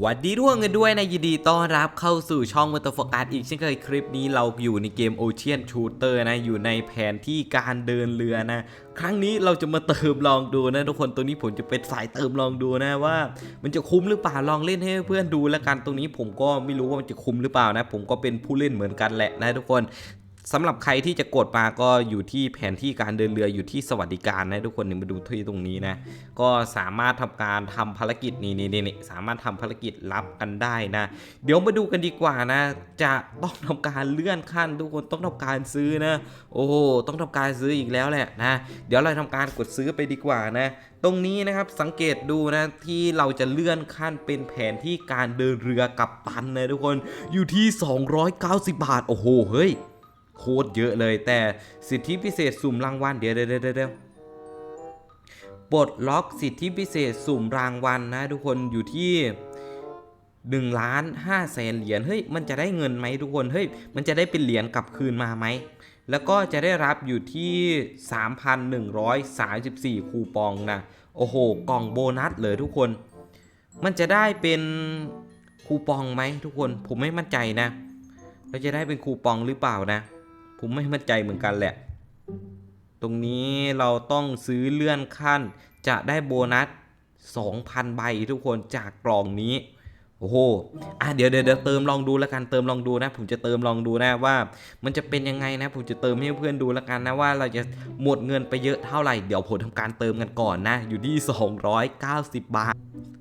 หวัดดีทุกคนกันด้วยนะยินดีต้อนรับเข้าสู่ช่องม o ต o โฟกัสอีกเช่นเคยคลิปนี้เราอยู่ในเกม Ocean Shooter นะ อยู่ในแผนที่การเดินเรือนะ ครั้งนี้เราจะมาเติมลองดูนะ ทุกคนตัวนี้ผมจะเป็นสายเติมลองดูนะว่า มันจะคุ้มหรือเปล่าลองเล่นให้เพื่อนดูแล้วกันตรงนี้ผมก็ไม่รู้ว่ามันจะคุ้มหรือเปล่านะ ผมก็เป็นผู้เล่นเหมือนกันแหละนะทุกคน สำหรับใครที่จะกดมาก็อยู่ที่แผนที่การเดินเรืออยู่ที่สวัสดิการนะทุกคนนี่มาดูที่ตรงนี้นะ ก็สามารถทำการทำภารกิจนี่นี่นี่สามารถทำภารกิจรับกันได้นะ เดี๋ยวมาดูกันดีกว่านะ จะต้องทำการเลื่อนขั้นทุกคนต้องทำการซื้อนะ โอ้โหต้องทำการซื้ออีกแล้วแหละนะ เดี๋ยวเราทำการกดซื้อไปดีกว่านะ ตรงนี้นะครับสังเกตดูนะที่เราจะเลื่อนขั้นเป็นแผนที่การเดินเรือกับตันนะทุกคนอยู่ที่ 290 บาทโอ้โหเฮ้ย โคตรเยอะเลย แต่สิทธิพิเศษสุ่มรางวัลเดี๋ยวเดี๋ยวเดี๋ยวปลดล็อกสิทธิพิเศษสุ่มรางวัลนะทุกคนอยู่ที่1ล้าน5แสนเหรียญเฮ้ยมันจะได้เงินไหมทุกคนเฮ้ยมันจะได้เป็นเหรียญกลับคืนมาไหมแล้วก็จะได้รับอยู่ที่ 3,134 คูปองนะโอ้โห กล่องโบนัสเลยทุกคน มันจะได้เป็นคูปองไหมทุกคนผมไม่มั่นใจนะเราจะได้เป็นคูปองหรือเปล่านะ ผมไม่มั่นใจเหมือนกันแหละ ตรงนี้เราต้องซื้อเลื่อนขั้น จะได้โบนัส 2,000 ใบทุกคนจากกล่องนี้ โอ้โห อะเดี๋ยวเดี๋ยวเดี๋ยวเติมลองดูแล้วกัน เติมลองดูนะ ผมจะเติมลองดูนะว่า มันจะเป็นยังไงนะ ผมจะเติมให้เพื่อนดูแล้วกันนะว่าเราจะหมดเงินไปเยอะเท่าไหร่ เดี๋ยวผมทำการเติมกันก่อนนะ อยู่ที่ 290 บาท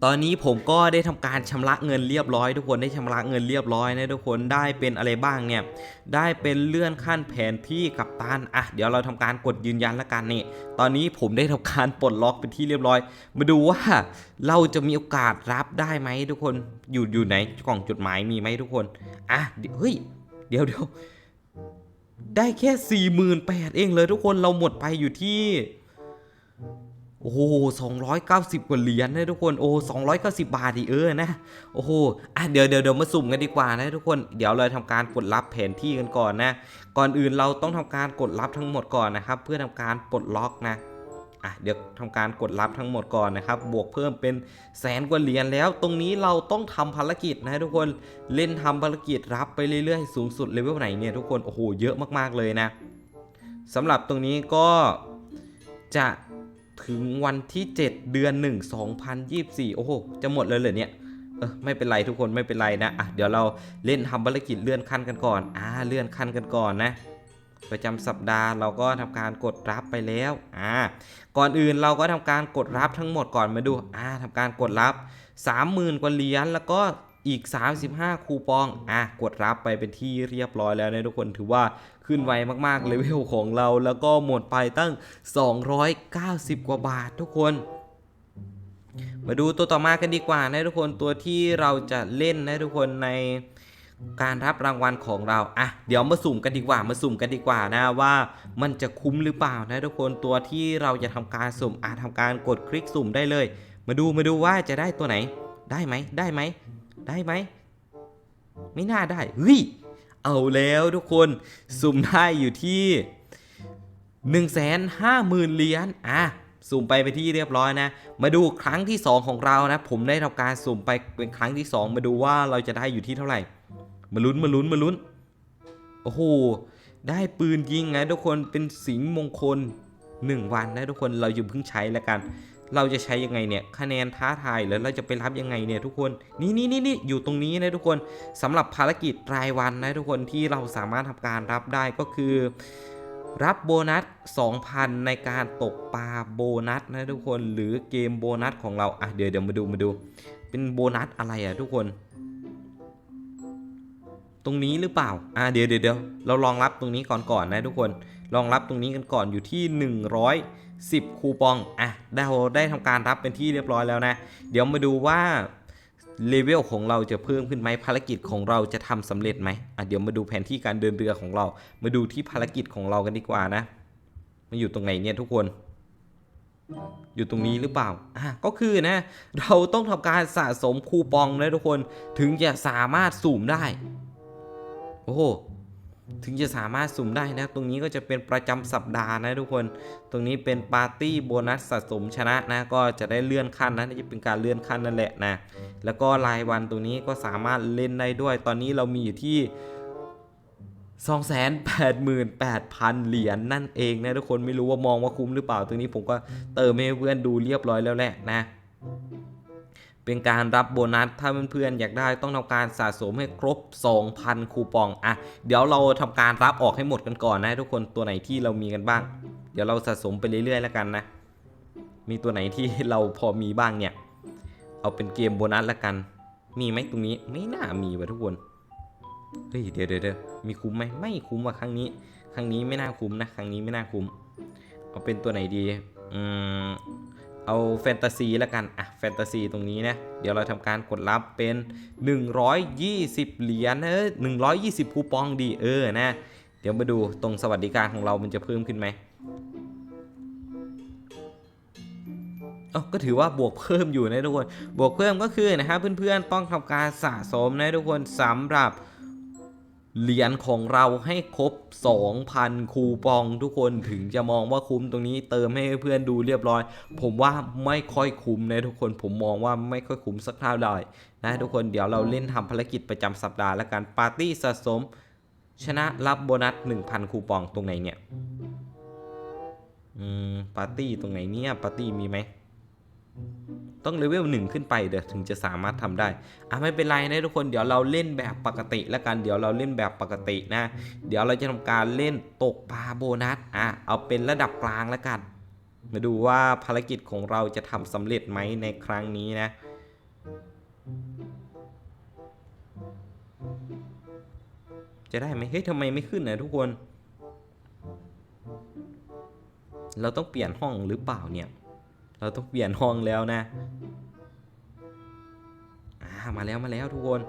ตอนนี้ผมก็ได้ทำการชำระเงินเรียบร้อยทุกคนได้ชำระเงินเรียบร้อยนะทุกคนได้เป็นอะไรบ้างเนี่ยได้เป็นเลื่อนขั้นแผนที่กับตันอะเดี๋ยวเราทำการกดยืนยันแล้วกันนี่ตอนนี้ผมได้ทำการปลดล็อกเป็นที่เรียบร้อย มาดูว่าเราจะมีโอกาสรับได้ไหมทุกคนอยู่อยู่ไหนกล่องจดหมายมีไหมทุกคนอะเดี๋ยวเฮ้ยเดี๋ยวเดี๋ยวได้แค่สี่หมื่นแปดเองเลยทุกคนเราหมดไปอยู่ที่ โอ้โหสองร้อยเก้าสิบกว่าเหรียญนะทุกคน โอ้สองร้อยเก้าสิบบาทอีเออนะ โอ้โห อะเดี๋ยวเดี๋ยวเดี๋ยวมาสุ่มกันดีกว่านะทุกคน เดี๋ยวเราทำการกดรับแผนที่กันก่อนนะ ก่อนอื่นเราต้องทำการกดรับทั้งหมดก่อนนะครับ เพื่อทำการปลดล็อกนะ อะเดี๋ยวทำการกดรับทั้งหมดก่อนนะครับ บวกเพิ่มเป็นแสนกว่าเหรียญแล้ว ตรงนี้เราต้องทำภารกิจนะทุกคน เล่นทำภารกิจรับไปเรื่อยๆ สูงสุดเลเวลไหนเนี่ยทุกคน โอ้โห เยอะมากๆเลยนะสำหรับตรงนี้ก็จะ ถึงวันที่ 7 เดือน 1 2024 โอ้โห จะหมดเลยเหรอเนี่ยเออไม่เป็นไรทุกคนไม่เป็นไรนะอะเดี๋ยวเราเล่นทำภารกิจเลื่อนขั้นกันก่อนอ่าเลื่อนขั้นกันก่อนนะ ประจำสัปดาห์เราก็ทำการกดรับไปแล้วอ่าก่อนอื่นเราก็ทำการกดรับทั้งหมดก่อนมาดูอ่าทำการกดรับ 30,000 กว่าเหรียญแล้วก็ อีก 35 คูปอง อะ กดรับไปเป็นที่เรียบร้อยแล้วนะทุกคนถือว่าขึ้นไวมากๆเลเวลของเราแล้วก็หมดไปตั้ง 290 กว่าบาททุกคนมาดูตัวต่อมากันดีกว่านะทุกคนตัวที่เราจะเล่นนะทุกคนในการรับรางวัลของเราอะเดี๋ยวมาสุ่มกันดีกว่ามาสุ่มกันดีกว่านะว่ามันจะคุ้มหรือเปล่านะทุกคนตัวที่เราจะทำการสุ่มอาทำการกดคลิกสุ่มได้เลย มาดูมาดูว่าจะได้ตัวไหน ได้ไหมได้ไหม ได้ไหม ไม่น่าได้ เฮ้ย เอาแล้วทุกคนสุ่มได้อยู่ที่ 1 5 0 0 0 0เหรียญอะสุ่มไปไปที่เรียบร้อยนะ มาดูครั้งที่ 2 ของเรานะ ผมได้ทำการสุ่มไปเป็นครั้งที่ 2 มาดูว่าเราจะได้อยู่ที่เท่าไหร่ มาลุ้นมาลุ้นมาลุ้น โอ้โห ได้ปืนยิงนะทุกคนเป็นสิงมงคล 1 วันนะทุกคนเราอยู่เพิ่งใช้แล้วกัน เราจะใช้ยังไงเนี่ยคะแนนท้าทายแล้วเราจะไปรับยังไงเนี่ยทุกคนนี่นี่นี่นี่อยู่ตรงนี้นะทุกคนสำหรับภารกิจรายวันนะทุกคนที่เราสามารถทำการรับได้ก็คือ รับโบนัส 2,000 ในการตกปลาโบนัสนะทุกคนหรือเกมโบนัสของเราอะเดี๋ยวเดี๋ยวมาดูมาดู เป็นโบนัสอะไรอะทุกคน ตรงนี้หรือเปล่าอะเดี๋ยวเดี๋ยวเดี๋ยวเราลองรับตรงนี้ก่อนก่อนนะทุกคนลองรับตรงนี้กันก่อนอยู่ที่ 10 คูปอง อะเราได้ทำการรับเป็นที่เรียบร้อยแล้วนะ เดี๋ยวมาดูว่าเลเวลของเราจะเพิ่มขึ้นไหมภารกิจของเราจะทำสำเร็จไหมอะเดี๋ยวมาดูแผนที่การเดินเรือของเรา มาดูที่ภารกิจของเรากันดีกว่านะมาอยู่ตรงไหนเนี่ยทุกคน อยู่ตรงนี้หรือเปล่าอะก็คือนะ เราต้องทำการสะสมคูปองนะทุกคน ถึงจะสามารถสุ่มได้ โอ้โห ถึงจะสามารถสุ่มได้นะ ตรงนี้ก็จะเป็นประจำสัปดาห์นะทุกคน ตรงนี้เป็นปาร์ตี้โบนัสสะสมชนะนะ ก็จะได้เลื่อนขั้นนะจะเป็นการเลื่อนขั้นนั่นแหละนะ แล้วก็รายวันตรงนี้ก็สามารถเล่นได้ด้วย ตอนนี้เรามีอยู่ที่ 288,000 เหรียญนั่นเองนะทุกคนไม่รู้ว่ามองว่าคุ้มหรือเปล่า ตรงนี้ผมก็เติมให้เพื่อนดูเรียบร้อยแล้วแหละนะ เป็นการรับโบนัสถ้าเพื่อนๆอยากได้ต้องทำการสะสมให้ครบ 2,000 คูปองอะเดี๋ยวเราทำการรับออกให้หมดกันก่อนนะทุกคนตัวไหนที่เรามีกันบ้าง เดี๋ยวเราสะสมไปเรื่อยๆแล้วกันนะ มีตัวไหนที่เราพอมีบ้างเนี่ย เอาเป็นเกมโบนัสแล้วกัน มีไหมตรงนี้ไม่น่ามีว่ะทุกคนเฮ้ยเดี๋ยวเดี๋ยวเดี๋ยวมีคุ้มไหมไม่คุ้มว่ะครั้งนี้ ครั้งนี้ไม่น่าคุ้มนะ ครั้งนี้ไม่น่าคุ้ม เอาเป็นตัวไหนดี อืม เอาแฟนตาซีแล้วกัน อะ แฟนตาซีตรงนี้นะ เดี๋ยวเราทำการกดรับเป็น 120 เหรียญเออ120 คูปองดีเออนะ เดี๋ยวมาดูตรงสวัสดิการของเรามันจะเพิ่มขึ้นไหมเอาก็ถือว่าบวกเพิ่มอยู่นะทุกคน บวกเพิ่มก็คือนะครับเพื่อนๆต้องทำการสะสมนะทุกคนสำหรับ เหรียญของเราให้ครบ 2,000 คูปองทุกคนถึงจะมองว่าคุ้มตรงนี้เติมให้เพื่อนดูเรียบร้อย ผมว่าไม่ค่อยคุ้มนะทุกคนผมมองว่าไม่ค่อยคุ้มสักเท่าไหร่นะทุกคนเดี๋ยวเราเล่นทำภารกิจประจำสัปดาห์แล้วกันปาร์ตี้สะสม ชนะรับโบนัส 1,000 คูปองตรงไหนเนี่ยอืมปาร์ตี้ตรงไหนเนี่ยปาร์ตี้มีไหม ต้องเลเวลหนึ่งขึ้นไปเดี๋ยวถึงจะสามารถทำได้อะไม่เป็นไรนะทุกคนเดี๋ยวเราเล่นแบบปกติแล้วกันเดี๋ยวเราเล่นแบบปกตินะ เดี๋ยวเราจะทำการเล่นตกปลาโบนัสอะเอาเป็นระดับกลางแล้วกัน มาดูว่าภารกิจของเราจะทำสำเร็จไหมในครั้งนี้นะจะได้ไหมเฮ้ยทำไมไม่ขึ้นนะทุกคน เราต้องเปลี่ยนห้องหรือเปล่าเนี่ย เราต้องเปลี่ยนห้องแล้วนะ มาแล้วมาแล้วทุกคน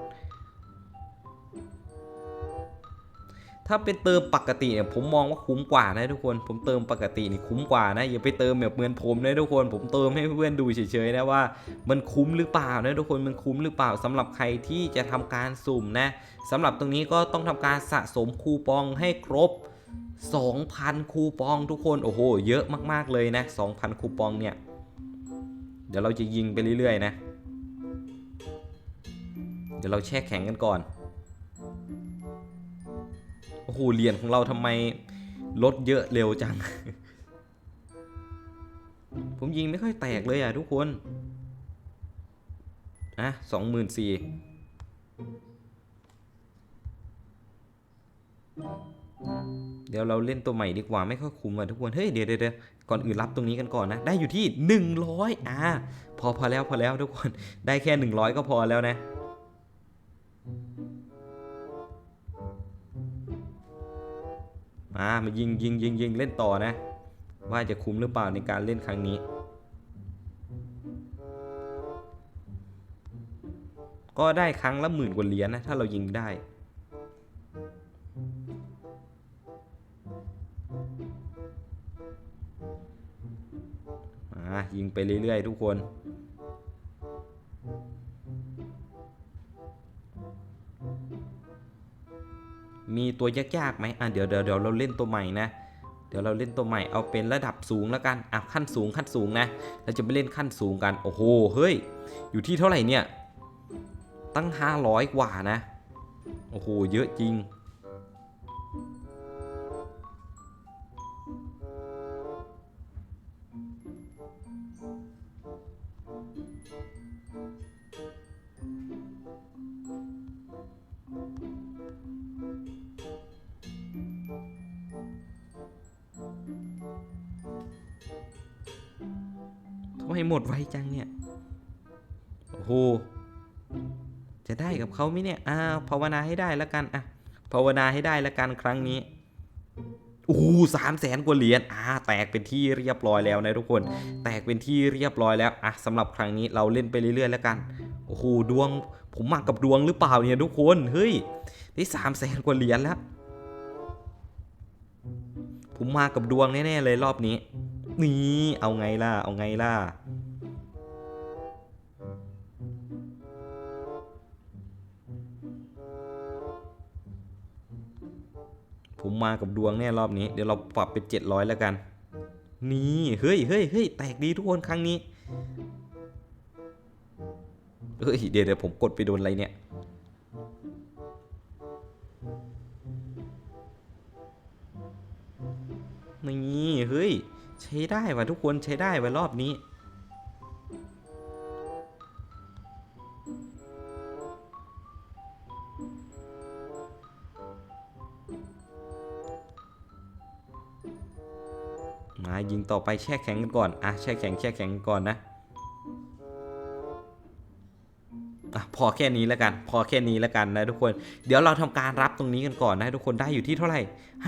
ถ้าเป็นเติมปกติเนี่ยผมมองว่าคุ้มกว่านะทุกคน ผมเติมปกตินี่คุ้มกว่านะอย่าไปเติมแบบเหมือนผมนะทุกคน ผมเติมให้เพื่อนดูเฉยๆนะว่า มันคุ้มหรือเปล่านะทุกคนมันคุ้มหรือเปล่าสำหรับใครที่จะทำการสุ่มนะสำหรับตรงนี้ก็ต้องทำการสะสมคูปองให้ครบ2,000 คูปองทุกคน โอ้โห เยอะมาก ๆ เลยนะ 2,000 คูปองเนี่ย เดี๋ยวเราจะยิงไปเรื่อย ๆ นะ เดี๋ยวเราแช่แข็งกันก่อน โอ้โหเหรียญของเราทำไมลดเยอะเร็วจัง ผมยิงไม่ค่อยแตกเลยอะทุกคนนะสองหมื่นสี่เดี๋ยวเราเล่นตัวใหม่ดีกว่าไม่ค่อยคุ้มอะทุกคน เฮ้ยเดี๋ยวเดี๋ยวเดี๋ยวก่อนอื่นรับตรงนี้กันก่อนนะ ได้อยู่ที่ 100 อ่า พอพอแล้วพอแล้วทุกคน ได้แค่ 100 ก็พอแล้วนะ มามายิงยิงยิงยิงเล่นต่อนะ ว่าจะคุ้มหรือเปล่าในการเล่นครั้งนี้ ก็ได้ครั้งละหมื่นกว่าเหรียญนะ ถ้าเรายิงได้มายิงไปเรื่อยๆทุกคน มีตัวยากๆไหมอะเดี๋ยวเดี๋ยวเดี๋ยวเราเล่นตัวใหม่นะ เดี๋ยวเราเล่นตัวใหม่เอาเป็นระดับสูงแล้วกัน อะขั้นสูงขั้นสูงนะ เราจะไปเล่นขั้นสูงกัน โอ้โห เฮ้ย อยู่ที่เท่าไหร่เนี่ย ตั้ง 500 กว่านะ โอ้โห เยอะจริง ทำไมหมดไวจังเนี่ย โอ้โห จะได้กับเขาไหมเนี่ย อ้าวภาวนาให้ได้แล้วกันอะภาวนาให้ได้แล้วกันครั้งนี้โอ้สามแสนกว่าเหรียญ อ่า แตกเป็นที่เรียบร้อยแล้วนะทุกคน แตกเป็นที่เรียบร้อยแล้ว อะสำหรับครั้งนี้เราเล่นไปเรื่อยๆแล้วกัน โอ้โห ดวง ผมมากับดวงหรือเปล่าเนี่ยทุกคน เฮ้ย ได้สามแสนกว่าเหรียญแล้ว ผมมากับดวงแน่ๆเลยรอบนี้ นี่เอาไงล่ะ เอาไงล่ะ ผมมากับดวงแน่รอบนี้ เดี๋ยวเราปรับเป็น700แล้วกัน นี่ เฮ้ยเฮ้ยเฮ้ยแตกดีทุกคนครั้งนี้ เฮ้ยเดี๋ยวเดี๋ยวผมกดไปโดนอะไรเนี่ย นี่เฮ้ย ใช้ได้ว่ะทุกคนใช้ได้ว่ะรอบนี้ มายิงต่อไปแช่แข็งกันก่อน อะแช่แข็งแช่แข็งก่อนนะ อพอแค่นี้แล้วกัน พอแค่นี้แล้วกันนะทุกคน เดี๋ยวเราทำการรับตรงนี้กันก่อนนะทุกคนได้อยู่ที่เท่าไหร่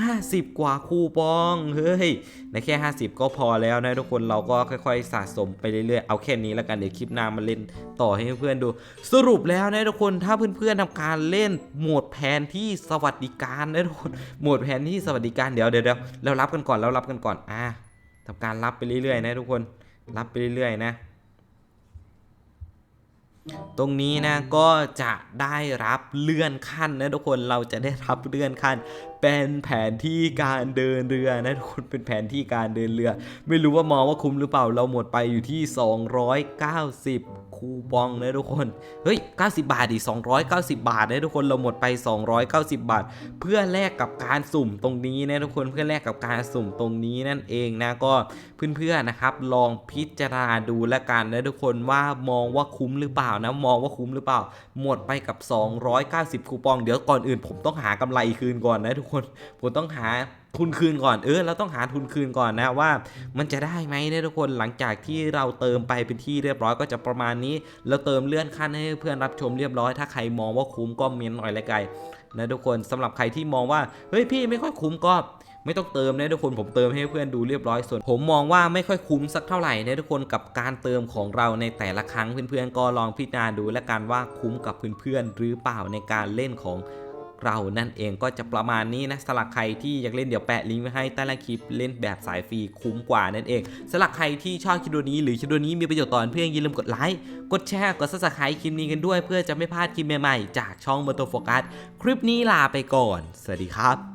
50 กว่าคูปองเฮ้ยในแค่ 50 ก็พอแล้วนะทุกคนเราก็ค่อยๆ สะสมไปเรื่อยๆเอาแค่นี้แล้วกันเดี๋ยวคลิปหน้ามาเล่นต่อให้เพื่อนๆดู สรุปแล้วนะทุกคนถ้าเพื่อนๆทำการเล่นโหมดแผนที่สวัสดิการนะทุกคนโหมดแผนที่สวัสดิการเดี๋ยวเดี๋ยวเรารับกันก่อนเรารับกันก่อนอะทำการรับไปเรื่อยๆ นะทุกคนรับไปเรื่อยๆ นะ ตรงนี้นะก็จะได้รับเลื่อนขั้นนะทุกคนเราจะได้รับเลื่อนขั้น เป็นแผนที่การเดินเรือนะทุกคนเป็นแผนที่การเดินเรือ ไม่รู้ว่ามองว่าคุ้มหรือเปล่าเราหมดไปอยู่ที่ 290 คูปองนะทุกคน เฮ้ย 90 บาทดิ290 บาทนะทุกคนเราหมดไป 290 บาท เพื่อแลกกับการสุ่มตรงนี้นะทุกคนเพื่อแลกกับการสุ่มตรงนี้นั่นเองนะก็เพื่อนๆนะครับ ลองพิจารณาดูแล้วกันนะทุกคนว่ามองว่าคุ้มหรือเปล่านะมองว่าคุ้มหรือเปล่า หมดไปกับ 290 คูปอง เดี๋ยวก่อนอื่น ผมต้องหากำไรคืนก่อนนะทุกคนผมต้องหา ทุนคืนก่อนเออเราต้องหาทุนคืนก่อนนะว่ามันจะได้ไหมเนี่ยทุกคนหลังจากที่เราเติมไปเป็นที่เรียบร้อยก็จะประมาณนี้ แล้วเติมเลื่อนขั้นให้เพื่อนรับชมเรียบร้อย ถ้าใครมองว่าคุ้มก็เมนหน่อยละกันนะทุกคนสำหรับใครที่มองว่าเฮ้ยพี่ไม่ค่อยคุ้มก็ไม่ต้องเติมนะทุกคนผมเติมให้เพื่อนดูเรียบร้อยส่วน ผมมองว่าไม่ค่อยคุ้มสักเท่าไหร่นะทุกคนกับการเติมของเราในแต่ละครั้งเพื่อนๆก็ลองพิจารณาดูและกันว่าคุ้มกับเพื่อนๆหรือเปล่าในการเล่นของ เรานั่นเองก็จะประมาณนี้นะสำหรับใครที่อยากเล่นเดี๋ยวแปะลิงก์ไว้ให้ใต้ละคลิปเล่นแบบสายฟรีคุ้มกว่านั่นเองสำหรับใครที่ชอบคลิปวิดีโอนี้หรือคลิปวิดีโอนี้มีประโยชน์ต่อเพื่อนอย่าลืมกดไลค์กดแชร์กดซับสไครต์คลิปนี้กันด้วย เพื่อจะไม่พลาดคลิปใหม่ๆจากช่องมอเตอร์โฟกัสคลิปนี้ลาไปก่อน สวัสดีครับ